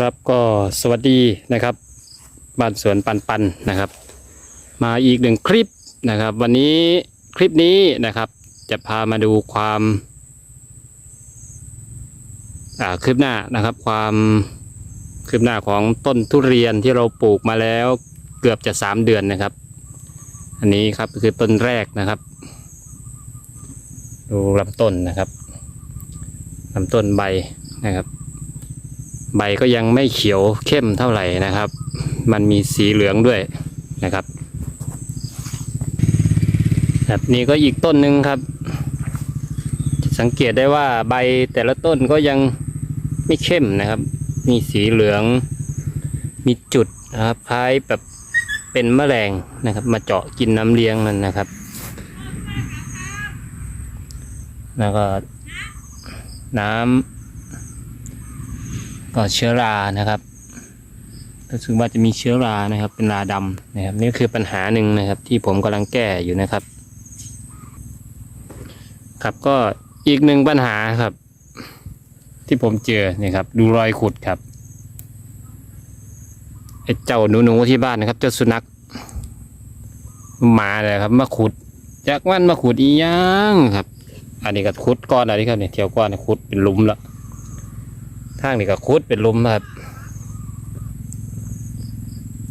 ครับก็สวัสดีนะครับบ้านสวนปันปันนะครับ มาอีกหนึ่งคลิปนะครับ วันนี้คลิปนี้นะครับ จะพามาดูความอ่าคืบหน้านะครับ ความคืบหน้าของต้นทุเรียนที่เราปลูกมาแล้วเกือบจะสามเดือนนะครับ อันนี้ครับคือต้นแรกนะครับ ดูลำต้นนะครับลำต้นใบนะครับ ใบก็ยังไม่เขียวเข้มเท่าไหร่นะครับ มันมีสีเหลืองด้วยนะครับแบบนี้ก็อีกต้นหนึ่งครับ สังเกตได้ว่าใบแต่ละต้นก็ยังไม่เข้มนะครับ มีสีเหลือง มีจุดนะครับคล้ายแบบเป็นแมลงนะครับ มาเจาะกินน้ำเลี้ยงนั่นนะครับ แล้วก็น้ำ ก็เชื้อรานะครับรู้สึกว่าจะมีเชื้อรานะครับ เป็นราดำนะครับ นี่คือปัญหาหนึ่งนะครับ ที่ผมกำลังแก้อยู่นะครับ ครับก็อีกหนึ่งปัญหาครับ ที่ผมเจอเนี่ยครับ ดูรอยขุดครับไอ้เจ้าหนูๆที่บ้านนะครับ เจ้าสุนัขหมาเลยครับ มาขุดจากมันมาขุดอีหยังครับ อันนี้ก็ขุดก้อนอะไรครับเนี่ยเที่ยวก้อนี่ขุดเป็นลุมแล้ว ทางนี่ก็คุดเป็นลมครับ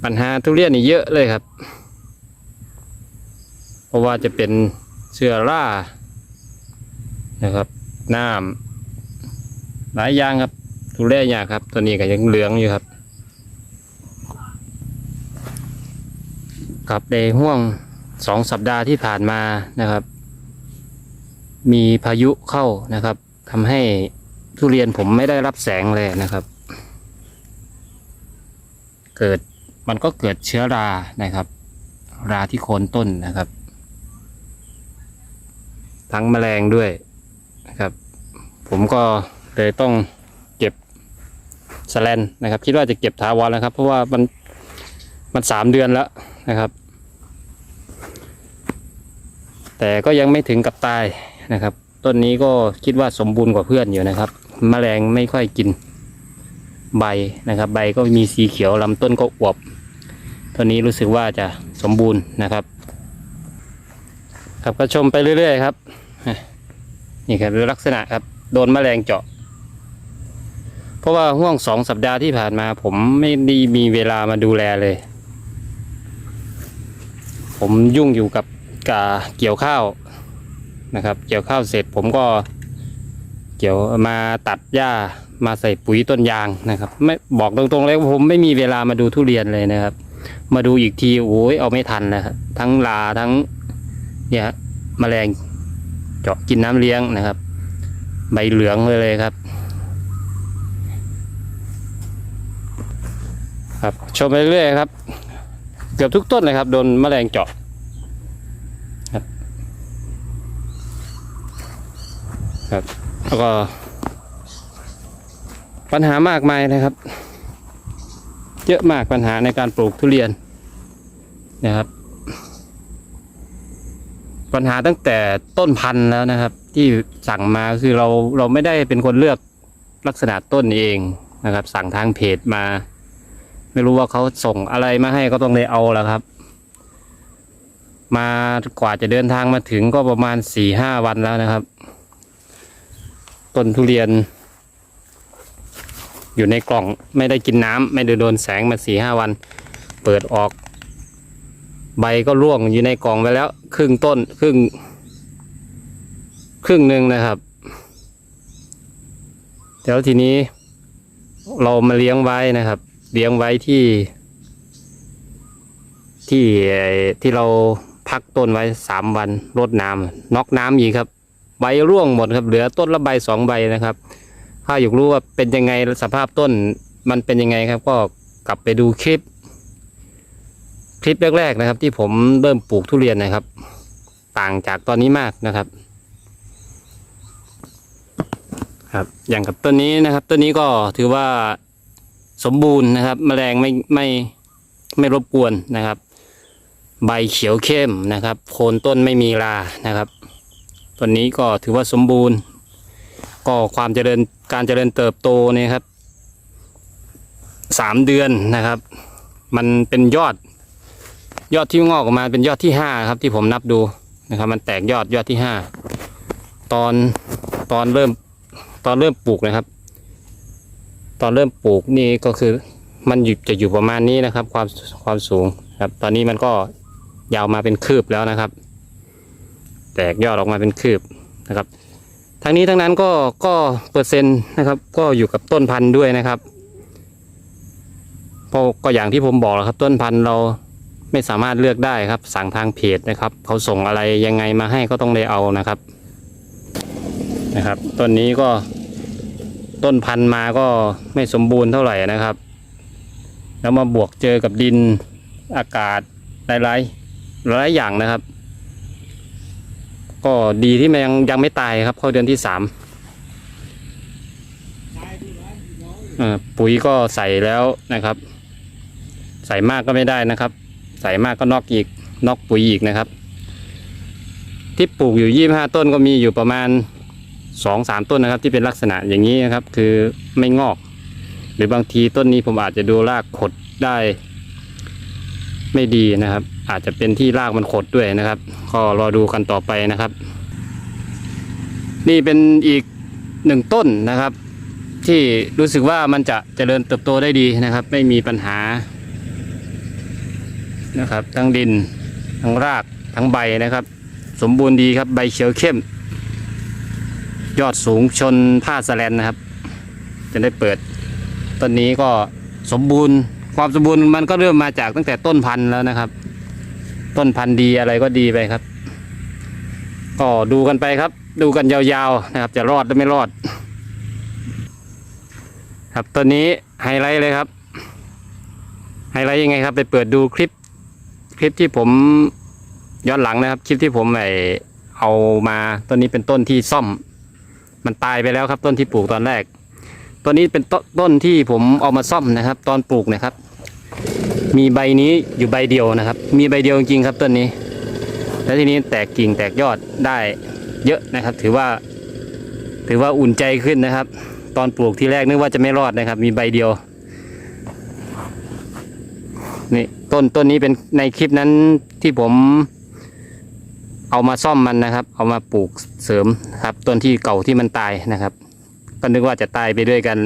ปัญหาทุเรียนนี่เยอะเลยครับ เพราะว่าจะเป็นเชื้อรานะครับน้ำหลายอย่างครับทุเรียนยากครับ ตัวนี้ก็ยังเหลืองอยู่ครับครับในห่วงสองสัปดาห์ที่ผ่านมานะครับ มีพายุเข้านะครับทำให้ ทุเรียนผมไม่ได้รับแสงเลยนะครับ เกิดมันก็เกิดเชื้อรานะครับ ราที่โคนต้นนะครับ ทั้งแมลงด้วยนะครับ ผมก็เลยต้องเก็บสแลนนะครับ คิดว่าจะเก็บถาวรแล้วครับ เพราะว่ามันมันสามเดือนแล้วนะครับ แต่ก็ยังไม่ถึงกับตายนะครับ ต้นนี้ก็คิดว่าสมบูรณ์กว่าเพื่อนอยู่นะครับแมลงไม่ค่อยกินใบนะครับ ใบก็มีสีเขียวลำต้นก็อวบต้นนี้รู้สึกว่าจะสมบูรณ์นะครับ ครับก็ชมไปเรื่อย ๆ ครับ นี่ครับลักษณะครับโดนแมลงเจาะ เพราะว่าห่วงสองสัปดาห์ที่ผ่านมา ผมไม่ได้มีเวลามาดูแลเลย ผมยุ่งอยู่กับกาเกี่ยวข้าว นะครับ เกี่ยวข้าวเสร็จผมก็เกี่ยวมาตัดหญ้ามาใส่ปุ๋ยต้นยางนะครับ ไม่บอกตรงๆเลยว่าผมไม่มีเวลามาดูทุเรียนเลยนะครับ มาดูอีกทีโอ้ยเอาไม่ทันนะครับทั้งลาทั้งเนี่ยแมลงเจาะกินน้ำเลี้ยงนะครับ ใบเหลืองเลยเลยครับ ครับชมไปเรื่อยครับ เกือบทุกต้นเลยครับโดนแมลงเจาะ ครับแล้วก็ ปัญหามากมายนะครับ เยอะมากปัญหาในการปลูกทุเรียนนะครับ ปัญหาตั้งแต่ต้นพันธุ์แล้วนะครับ ที่สั่งมาคือเราเราไม่ได้เป็นคนเลือกลักษณะต้นเองนะครับ สั่งทางเพจมา ไม่รู้ว่าเขาส่งอะไรมาให้ก็ต้องเลยเอาแล้วครับ มากว่าจะเดินทางมาถึงก็ประมาณสี่ห้าวันแล้วนะครับ ต้นทุเรียน อยู่ในกล่องไม่ได้กินน้ำไม่ได้โดนแสงมาสี่ห้าวัน เปิดออก ใบก็ร่วงอยู่ในกล่องไปแล้ว ครึ่งต้นครึ่ง ครึ่งหนึ่งนะครับแล้วทีนี้ เรามาเลี้ยงไว้นะครับ เลี้ยงไว้ที่ ที่ที่เราพักต้นไว้สามวันรดน้ำน็อกน้ำอีกครับ ใบร่วงหมดครับ เหลือต้นละใบสองใบนะครับ ถ้าอยากรู้ว่าเป็นยังไงสภาพต้นมันเป็นยังไงครับ ก็กลับไปดูคลิป คลิปแรก ๆนะครับ ที่ผมเริ่มปลูกทุเรียนนะครับ ต่างจากตอนนี้มากนะครับ ครับ อย่างกับต้นนี้นะครับต้นนี้ก็ถือว่าสมบูรณ์นะครับแมลงไม่ไม่ไม่รบกวนนะครับ ใบเขียวเข้มนะครับ โคนต้นไม่มีรานะครับ ต้นนี้ก็ถือว่าสมบูรณ์ ก็ความเจริญการเจริญเติบโตเนี่ยครับสามเดือนนะครับ มันเป็นยอด ยอดที่งอกออกมาเป็นยอดที่ห้าครับที่ผมนับดูนะครับ มันแตกยอดยอดที่ห้าตอนตอนเริ่มตอนเริ่มปลูกนะครับ ตอนเริ่มปลูกนี่ก็คือมันอยู่จะอยู่ประมาณนี้นะครับ ความความสูงครับ ตอนนี้มันก็ยาวมาเป็นคืบแล้วนะครับ แตกยอดออกมาเป็นคืบนะครับทั้งนี้ทั้งนั้นก็ก็เปอร์เซ็นต์นะครับ ก็อยู่กับต้นพันธุ์ด้วยนะครับเพราะก็อย่างที่ผมบอกแล้วครับ ต้นพันธุ์เราไม่สามารถเลือกได้ครับ สั่งทางเพจนะครับ เขาส่งอะไรยังไงมาให้ก็ต้องได้เอานะครับนะครับต้นนี้ก็ต้นพันธุ์มาก็ไม่สมบูรณ์เท่าไหร่นะครับ แล้วมาบวกเจอกับดินอากาศหลายๆหลายอย่างนะครับ ก็ดีที่มันยังยังไม่ตายครับ เข้าเดือนที่สามปุ๋ยก็ใส่แล้วนะครับ ใส่มากก็ไม่ได้นะครับ ใส่มากก็นอกอีกนอกปุ๋ยอีกนะครับ ที่ปลูกอยู่ยี่ห้าต้นก็มีอยู่ประมาณสองสามต้นนะครับ ที่เป็นลักษณะอย่างนี้นะครับ คือไม่งอก หรือบางทีต้นนี้ผมอาจจะดูรากขดได้ ไม่ดีนะครับ อาจจะเป็นที่รากมันขดด้วยนะครับ ก็รอดูกันต่อไปนะครับ นี่เป็นอีกหนึ่งต้นนะครับ ที่รู้สึกว่ามันจะเจริญเติบโตได้ดีนะครับ ไม่มีปัญหานะครับ ทั้งดินทั้งรากทั้งใบนะครับ สมบูรณ์ดีครับใบเขียวเข้ม ยอดสูงชนผ้าสแลนนะครับ จะได้เปิดต้นนี้ก็สมบูรณ์ความสมบูรณ์มันก็เริ่มมาจากตั้งแต่ต้นพันธุ์แล้วนะครับ ต้นพันธุ์ดีอะไรก็ดีไปครับ ก็ดูกันไปครับ ดูกันยาวๆนะครับ จะรอดหรือไม่รอด ครับตัวนี้ไฮไลท์เลยครับไฮไลท์ยังไงครับ ไปเปิดดูคลิป คลิปที่ผมย้อนหลังนะครับ คลิปที่ผมไอเอามาต้นนี้เป็นต้นที่ซ่อม มันตายไปแล้วครับ ต้นที่ปลูกตอนแรก ต้นนี้เป็นต้นต้นที่ผมเอามาซ่อมนะครับ ตอนปลูกนะครับ มีใบนี้อยู่ใบเดียวนะครับ มีใบเดียวจริงๆครับต้นนี้ แล้วทีนี้แตกกิ่งแตกยอดได้เยอะนะครับ ถือว่า ถือว่าอุ่นใจขึ้นนะครับ ตอนปลูกที่แรกนึกว่าจะไม่รอดนะครับ มีใบเดียวนี่ต้นต้นนี้เป็นในคลิปนั้นที่ผมเอามาซ่อมมันนะครับ เอามาปลูกเสริมครับต้นที่เก่าที่มันตายนะครับ ก็นึกว่าจะตายไปด้วยกัน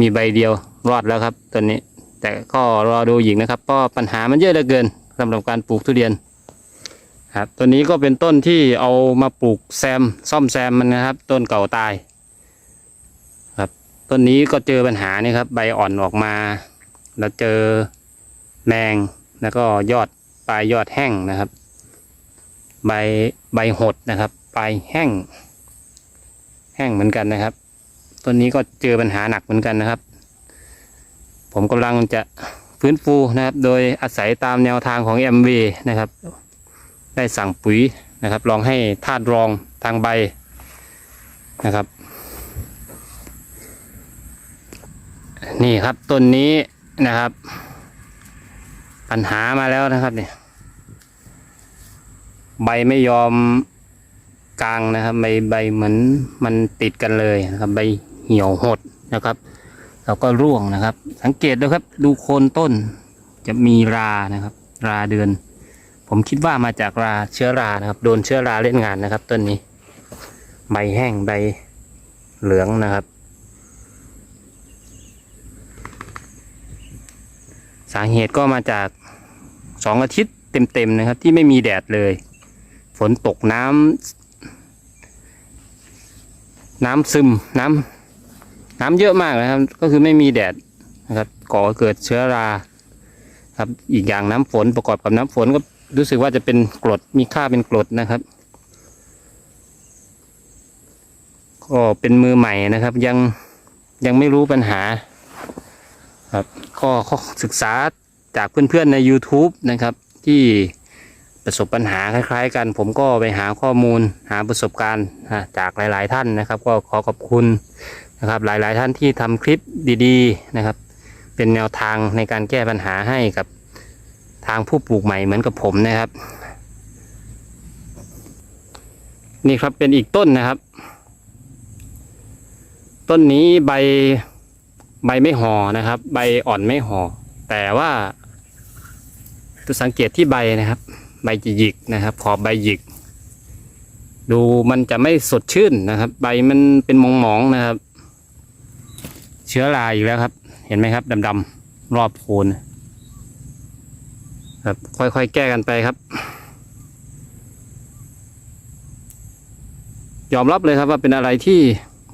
มีใบเดียวรอดแล้วครับต้นนี้ แต่ก็รอดูอีกนะครับเพราะปัญหามันเยอะเหลือเกินสำหรับการปลูกทุเรียนครับตัวนี้ก็เป็นต้นที่เอามาปลูกแซมซ่อมแซมมันนะครับ ต้นเก่าตาย ครับต้นนี้ก็เจอปัญหานี่ครับ ใบอ่อนออกมา แล้วเจอแมงแล้วก็ยอดปลายยอดแห้งนะครับ ใบใบหดนะครับปลายแห้ง แห้งเหมือนกันนะครับต้นนี้ก็เจอปัญหาหนักเหมือนกันนะครับ ผมกำลังจะฟื้นฟูนะครับ โดยอาศัยตามแนวทางของ MV นะครับ ได้สั่งปุ๋ยนะครับ ลองให้ธาตุรองทางใบนะครับ นี่ครับต้นนี้นะครับ ปัญหามาแล้วนะครับเนี่ยใบไม่ยอมกลางนะครับใบใบเหมือนมันติดกันเลยนะครับ ใบเหี่ยวหดนะครับ แล้วก็ร่วงนะครับ สังเกตดูครับ ดูโคนต้นจะมีรานะครับ ราเดือน ผมคิดว่ามาจากราเชื้อรานะครับ โดนเชื้อราเล่นงานนะครับ ต้นนี้ ใบแห้งใบเหลืองนะครับ สาเหตุก็มาจากสองอาทิตย์เต็มๆนะครับ ที่ไม่มีแดดเลย ฝนตกน้ำน้ำซึมน้ำ น้ำเยอะมากนะครับ ก็คือไม่มีแดดนะครับ ก่อเกิดเชื้อราครับอีกอย่างน้ำฝนประกอบกับน้ำฝนก็รู้สึกว่าจะเป็นกรดมีค่าเป็นกรดนะครับ ก็เป็นมือใหม่นะครับ ยังยังไม่รู้ปัญหาครับก็ศึกษาจากเพื่อนๆใน YouTube นะครับที่ประสบปัญหาคล้ายๆ กัน ผมก็ไปหาข้อมูลหาประสบการณ์จากหลายๆท่านนะครับ ก็ขอขอบคุณ นะครับหลายๆท่านที่ทำคลิปดีๆนะครับ เป็นแนวทางในการแก้ปัญหาให้กับทางผู้ปลูกใหม่เหมือนกับผมนะครับ นี่ครับเป็นอีกต้นนะครับ ต้นนี้ใบใบไม่ห่อนะครับ ใบอ่อนไม่ห่อแต่ว่าตัวสังเกตที่ใบนะครับ ใบจะหยิกนะครับขอบใบหยิก ดูมันจะไม่สดชื่นนะครับ ใบมันเป็นมองๆนะครับ เชื้อราอีกแล้วครับ เห็นไหมครับดำๆรอบโคนครับค่อยๆแก้กันไปครับ ยอมรับเลยครับว่าเป็นอะไรที่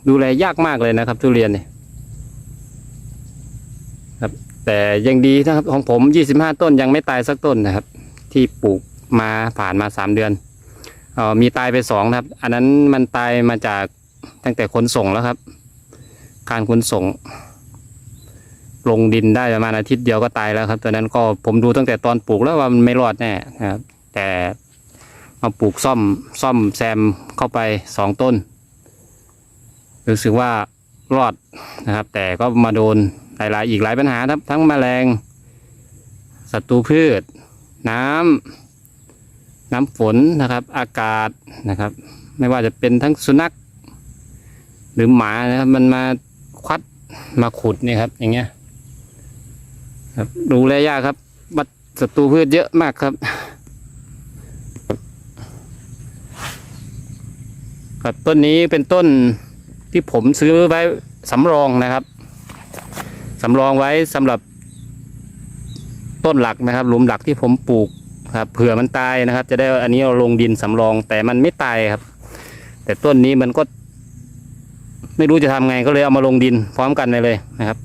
ดูแลยากมากเลยนะครับ ทุเรียนเนี่ยครับ แต่ยังดีนะครับของผม 25 ต้นยังไม่ตายสักต้นนะครับ ที่ปลูกมาผ่านมา 3 เดือนออมีตายไปสองนะครับ อันนั้นมันตายมาจากตั้งแต่ขนส่งแล้วครับ การขนส่ง ลงดินได้ประมาณอาทิตย์เดียวก็ตายแล้วครับตอนนั้นก็ผมดูตั้งแต่ตอนปลูกแล้วว่ามันไม่รอดแน่ครับ แต่มาปลูกซ่อมซ่อมแซมเข้าไปสองต้นรู้สึกว่ารอดนะครับ แต่ก็มาโดนหลายๆอีกหลายปัญหาครับ ทั้งแมลงศัตรูพืช น้ำน้ำฝนนะครับ อากาศนะครับ ไม่ว่าจะเป็นทั้งสุนัข หรือหมานะครับมันมา ควัดมาขุดนี่ครับ อย่างเงี้ย ครับดูแลยากครับบัดศัตรูพืชเยอะมากครับ ครับต้นนี้เป็นต้นที่ผมซื้อไว้สำรองนะครับสำรองไว้สำหรับต้นหลักนะครับ หลุมหลักที่ผมปลูกครับเผื่อมันตายนะครับ จะได้อันนี้เอาลงดินสำรองแต่มันไม่ตายครับ แต่ต้นนี้มันก็ ไม่รู้จะทำไงก็เลยเอามาลงดินพร้อมกันเลยนะครับ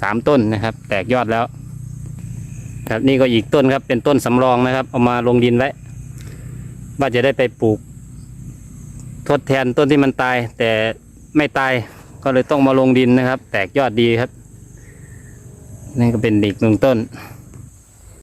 สามต้นนะครับ แตกยอดแล้ว ครับนี่ก็อีกต้นครับ เป็นต้นสำรองนะครับ เอามาลงดินไว้ว่าจะได้ไปปลูก ทดแทนต้นที่มันตาย แต่ไม่ตายก็เลยต้องมาลงดินนะครับ แตกยอดดีครับนี่ก็เป็นอีกหนึ่งต้น